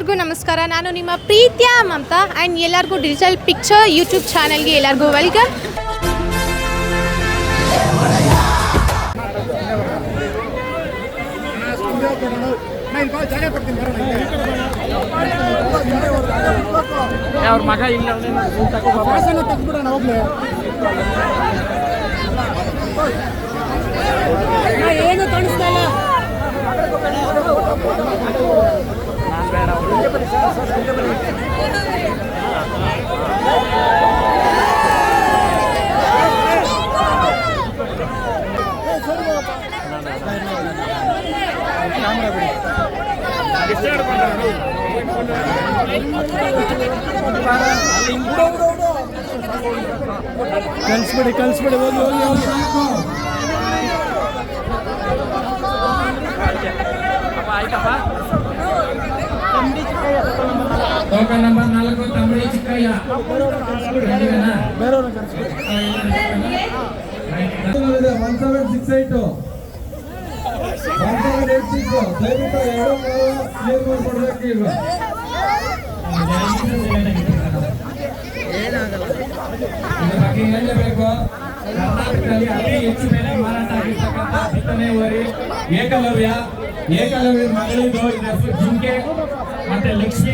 ಎಲ್ಲರಿಗೂ ನಮಸ್ಕಾರ. ನಾನು ನಿಮ್ಮ ಪ್ರೀತಿಯ ಮಮತಾ ಆ್ಯಂಡ್ ಎಲ್ಲರಿಗೂ ಡಿಜಿಟಲ್ ಪಿಕ್ಚರ್ ಯೂಟ್ಯೂಬ್ ಚಾನಲ್ಗೆ ಎಲ್ಲರಿಗೂ ವೆಲ್ಕಮ್ ಅವ್ರ ಮಗ ಇಲ್ಲ ಏನು ಕಾಣಿಸ್ತಾ ಇಲ್ಲ? ಕಲ್ಸ್ಬಿಡಿ ಕಲ್ಸ್ಬಿಡಿ ಹೋಗಿ ಹೋಗಿ ಹೋಗಿ. ನಂಬರ್ ನಾಲ್ಕು ತಮಿಳಿ ಚಿಕ್ಕಯ್ಯ. ಒನ್ ಸೆವೆನ್ ಸಿಕ್ಸ್ ಏಟ್ ದಯವಿಟ್ಟು ಎರಡು ಮೂರು ಕ್ಲಿಯರ್ ಮಾಡ್ಕೊಡ್ಬೇಕು ಈಗ ಇದ್ರ ಬಗ್ಗೆ ಹೇಳಲೇಬೇಕು ಕರ್ನಾಟಕದಲ್ಲಿ ಅತಿ ಹೆಚ್ಚು ಬೆಲೆ ಮಾರಾಟ ಆಗಿರ್ತಕ್ಕಂಥ ಬಿತ್ತನೆ ಹೋರಿ ಏಕಲವ್ಯ ಏಕಲವ್ಯ ಮಗಳಿದು ಇದ್ರ ಹೆಸರು ಜಿಂಕೆ ಮತ್ತೆ ಲಕ್ಷ್ಮಿ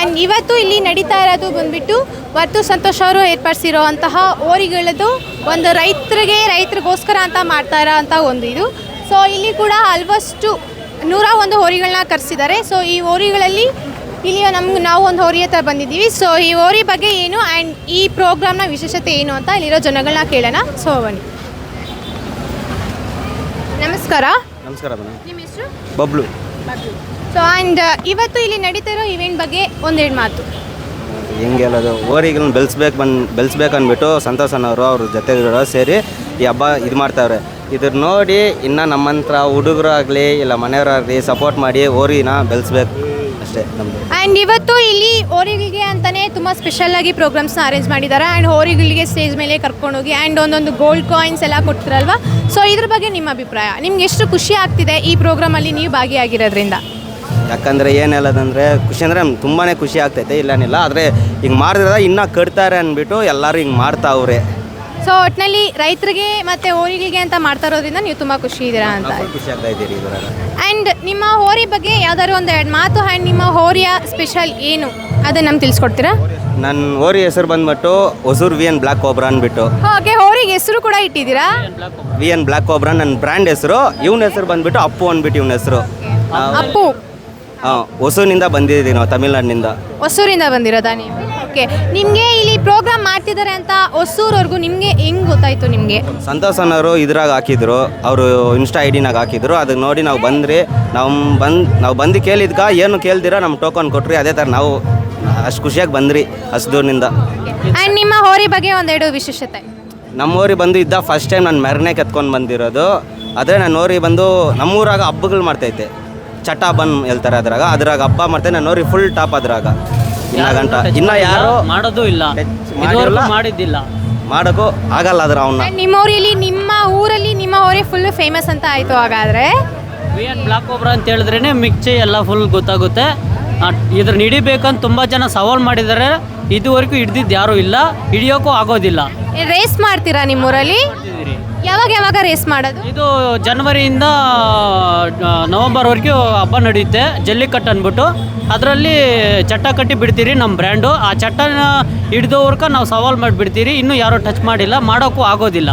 ಆ್ಯಂಡ್ ಇವತ್ತು ಇಲ್ಲಿ ನಡೀತಾ ಇರೋದು ಬಂದ್ಬಿಟ್ಟು ವರ್ತು ಸಂತೋಷ್ ಅವರು ಏರ್ಪಡಿಸಿರೋವಂತಹ ಓರಿಗಳದ್ದು ಒಂದು ರೈತರಿಗೆ ರೈತರಿಗೋಸ್ಕರ ಅಂತ ಮಾಡ್ತಾ ಇರೋ ಅಂತ ಒಂದು ಇದು. ಸೊ ಇಲ್ಲಿ ಕೂಡ ಆಲ್ಮೋಸ್ಟು ನೂರ ಒಂದು ಹೋರಿಗಳನ್ನ ಕರೆಸಿದ್ದಾರೆ. ಸೊ ಈ ಹೋರಿಗಳಲ್ಲಿ ಇಲ್ಲಿ ನಮ್ಗೆ ನಾವು ಒಂದು ಹೋರಿ ಹತ್ರ ಬಂದಿದ್ದೀವಿ. ಸೊ ಈ ಹೋರಿ ಬಗ್ಗೆ ಏನು ಆ್ಯಂಡ್ ಈ ಪ್ರೋಗ್ರಾಮ್ನ ವಿಶೇಷತೆ ಏನು ಅಂತ ಇಲ್ಲಿರೋ ಜನಗಳನ್ನ ಕೇಳೋಣ. ಸೊ ಬನ್ನಿ. ನಮಸ್ಕಾರ. ನಮಸ್ಕಾರ ನಿಮ್ಮ ಹೆಸರು? ಬಬ್ಲು. ಸೊ ಆ್ಯಂಡ್ ಇವತ್ತು ಇಲ್ಲಿ ನಡೀತಿರೋ ಇವೆಂಟ್ ಬಗ್ಗೆ ಒಂದೆರಡು ಮಾತು. ಹೆಂಗೆ ಹೇಳೋದು ಓರಿಗಳನ್ನ ಬೆಳೆಸ್ಬೇಕು ಬಂದು ಬೆಳೆಸ್ಬೇಕು ಅಂದ್ಬಿಟ್ಟು ಸಂತೋಷ್ ಅನ್ನೋರು ಅವ್ರ ಜೊತೆಗಿರೋ ಸೇರಿ ಈ ಹಬ್ಬ ಇದು ಮಾಡ್ತಾವ್ರೆ. ಇದ್ರ ನೋಡಿ ಇನ್ನು ನಮ್ಮಂತ್ರ ಹುಡುಗರಾಗಲಿ ಇಲ್ಲ ಮನೆಯವರಾಗಲಿ ಸಪೋರ್ಟ್ ಮಾಡಿ ಓರಿನ ಬೆಳೆಸ್ಬೇಕು ಅಷ್ಟೇ ನಮ್ಮದು ಆ್ಯಂಡ್ ಇವತ್ತು ಇಲ್ಲಿ ಓರಿಗಳಿಗೆ ಅಂತಲೇ ತುಂಬ ಸ್ಪೆಷಲಾಗಿ ಪ್ರೋಗ್ರಾಮ್ಸ್ನ ಅರೇಂಜ್ ಮಾಡಿದ್ದಾರೆ ಆ್ಯಂಡ್ ಹೋರಿಗಳಿಗೆ ಸ್ಟೇಜ್ ಮೇಲೆ ಕರ್ಕೊಂಡೋಗಿ ಆ್ಯಂಡ್ ಒಂದೊಂದು ಗೋಲ್ಡ್ ಕಾಯಿನ್ಸ್ ಎಲ್ಲ ಕೊಡ್ತಿರಲ್ವಾ ಸೊ ಇದ್ರ ಬಗ್ಗೆ ನಿಮ್ಮ ಅಭಿಪ್ರಾಯ? ನಿಮ್ಗೆ ಎಷ್ಟು ಖುಷಿ ಆಗ್ತಿದೆ ಈ ಪ್ರೋಗ್ರಾಮಲ್ಲಿ ನೀವು ಭಾಗಿಯಾಗಿರೋದ್ರಿಂದ? ಯಾಕಂದರೆ ಏನು ಹೇಳೋದಂದರೆ ಖುಷಿ ಅಂದರೆ ತುಂಬಾ ಖುಷಿ ಆಗ್ತೈತೆ ಇಲ್ಲನಿಲ್ಲ. ಆದರೆ ಹಿಂಗೆ ಮಾಡಿದ್ರೆ ಇನ್ನೂ ಕಟ್ತಾರೆ ಅಂದ್ಬಿಟ್ಟು ಎಲ್ಲರೂ ಹಿಂಗೆ ಮಾಡ್ತಾವ್ರೆ ಸೊ ಒಟ್ಟಿನಲ್ಲಿ ರೈತರಿಗೆ ಮತ್ತು ಹೋರಿಗಳಿಗೆ ಅಂತ ಮಾಡ್ತಾ ಇರೋದ್ರಿಂದ ನೀವು ತುಂಬ ಖುಷಿ ಇದ್ದೀರಾ ಅಂತ. ನಾವು ಖುಷಿ ಆಗ್ತಾ ಇದ್ದೀರಿ ಆ್ಯಂಡ್ ನಿಮ್ಮ ಹೋರಿ ಬಗ್ಗೆ ಯಾವ್ದಾದ್ರು ಒಂದು ಎರಡು ಮಾತು ಆ್ಯಂಡ್ ನಿಮ್ಮ ಹೋರಿಯ ಸ್ಪೆಷಲ್ ಏನು? ಅದನ್ನ ನಮ್ಗೆ ತಿಳಿಸ್ಕೊಡ್ತೀರಾ? ನನ್ನ ಹೋರಿ ಹೆಸರು ಬಂದ್ಬಿಟ್ಟು Hosur V N black cobra ಅಂದ್ಬಿಟ್ಟು. ಓಕೆ ಹೋರಿಗೆ ಹೆಸರು ಕೂಡ ಇಟ್ಟಿದ್ದೀರಾ? ವಿ ಎನ್ ಬ್ಲ್ಯಾಕ್ ಕೋಬ್ರ ನನ್ನ ಬ್ರ್ಯಾಂಡ್ ಹೆಸರು. ಇವನ ಹೆಸರು ಬಂದ್ಬಿಟ್ಟು ಅಪ್ಪು ಅಂದ್ಬಿಟ್ಟು ಇವನ ಹೆಸರು. ಅಪ್ಪು. ಹೊಸೂರಿನಿಂದ ಬಂದಿದ್ದೀವಿ ನಾವು ತಮಿಳ್ನಾಡಿನಿಂದ. ಹೊಸೂರಿಂದ ಬಂದಿರೋದಾ ನೀವು? ಓಕೆ ನಿಮಗೆ ಇಲ್ಲಿ ಪ್ರೋಗ್ರಾಮ್ ಮಾಡ್ತಿದ್ದಾರೆ ಅಂತ ಹೊಸೂರವರೆಗೂ ನಿಮಗೆ ಹೆಂಗೆ ಗೊತ್ತಾಯಿತು ನಿಮಗೆ? ಸಂತೋಷ್ ಅನ್ನೋರು ಇದ್ರಾಗ ಹಾಕಿದ್ರು ಅವರು ಇನ್ಸ್ಟಾ ಐ ಡಿನಾಗ ಹಾಕಿದ್ರು ಅದನ್ನ ನೋಡಿ ನಾವು ಬಂದ್ರಿ ನಾವು ಬಂದು ನಾವು ಬಂದು ಕೇಳಿದ್ಕ ಏನು ಕೇಳ್ದಿರ ನಮ್ಮ ಟೋಕನ್ ಕೊಟ್ರಿ ಅದೇ ಥರ ನಾವು ಅಷ್ಟು ಖುಷಿಯಾಗಿ ಬಂದ್ರಿ ಅಷ್ಟು ದೂರದಿಂದ ಆ್ಯಂಡ್ ನಿಮ್ಮ ಹೋರಿ ಬಗ್ಗೆ ಒಂದೆರಡು ವಿಶೇಷತೆ. ನಮ್ಮೂರಿಗೆ ಬಂದು ಇದ್ದ ಫಸ್ಟ್ ಟೈಮ್ ನಾನು ಮೆರನೆ ಕತ್ಕೊಂಡು ಬಂದಿರೋದು ಆದರೆ ನಾನು ಓರಿ ಬಂದು ನಮ್ಮೂರಾಗ ಹಬ್ಬಗಳು ಮಾಡ್ತೈತೆ. ಚಟ ಬನ್ ಹೇಳ್ತಾರೆ ಅದ್ರಾಗ. ಅದ್ರಾಗ ಹಬ್ಬ ಮಾಡ್ತೇನೆ ನನ್ನ ಫುಲ್ ಟಾಪ್ ಅದ್ರಾಗ. ಇನ್ನ ಗಂಟ. ಇನ್ನ ಯಾರು ಮಾಡೋದು ಇಲ್ಲ. ಮಾಡಿರಲ್ಲ ಮಾಡಿದ್ದಿಲ್ಲ. ಮಾಡೋಕ್ಕೂ ಆಗಲ್ಲ ಅದ್ರ ಅವನ್ನ ನಿಮ್ಮ ಊರಲ್ಲಿ ನಿಮ್ಮ ಊರಲ್ಲಿ ನಿಮ್ಮ ಊರೇ ಫುಲ್ ಫೇಮಸ್ ಅಂತ ಆಯಿತು ಹಾಗಾದ್ರೆ. ವಿ ಎನ್ ಬ್ಲಾಕ್ ಒಬ್ರ ಅಂತ ಹೇಳಿದ್ರೇನೆ ಮಿಕ್ಚಿ ಎಲ್ಲ ಫುಲ್ ಗೊತ್ತಾಗುತ್ತೆ. ಇದ್ರ ಹಿಡಿಬೇಕಂತ ತುಂಬ ಜನ ಸವಾಲು ಮಾಡಿದ್ದಾರೆ. ಇದುವರೆಗೂ ಹಿಡ್ದಿದ್ದು ಯಾರೂ ಇಲ್ಲ. ಹಿಡಿಯೋಕ್ಕೂ ಆಗೋದಿಲ್ಲ. ರೇಸ್ ಮಾಡ್ತೀರಾ ನಿಮ್ಮೂರಲ್ಲಿ? ಯಾವಾಗ ಯಾವಾಗ ರೇಸ್ ಮಾಡೋದು? ಇದು ಜನವರಿಯಿಂದ ನವೆಂಬರ್ ನವಂಬರ್ವರೆಗೂ ಹಬ್ಬ ನಡೆಯುತ್ತೆ. ಜಲ್ಲಿಕಟ್ಟು ಅಂದ್ಬಿಟ್ಟು. ಅದರಲ್ಲಿ ಚಟ್ಟ ಕಟ್ಟಿ ಬಿಡ್ತೀರಿ ನಮ್ಮ ಬ್ರ್ಯಾಂಡು. ಆ ಚಟ್ಟನ ಹಿಡಿದೋವರ್ಕ ನಾವು ಸವಾಲ್ ಮಾಡಿಬಿಡ್ತೀರಿ. ಇನ್ನೂ ಯಾರೂ ಟಚ್ ಮಾಡಿಲ್ಲ. ಮಾಡೋಕ್ಕೂ ಆಗೋದಿಲ್ಲ.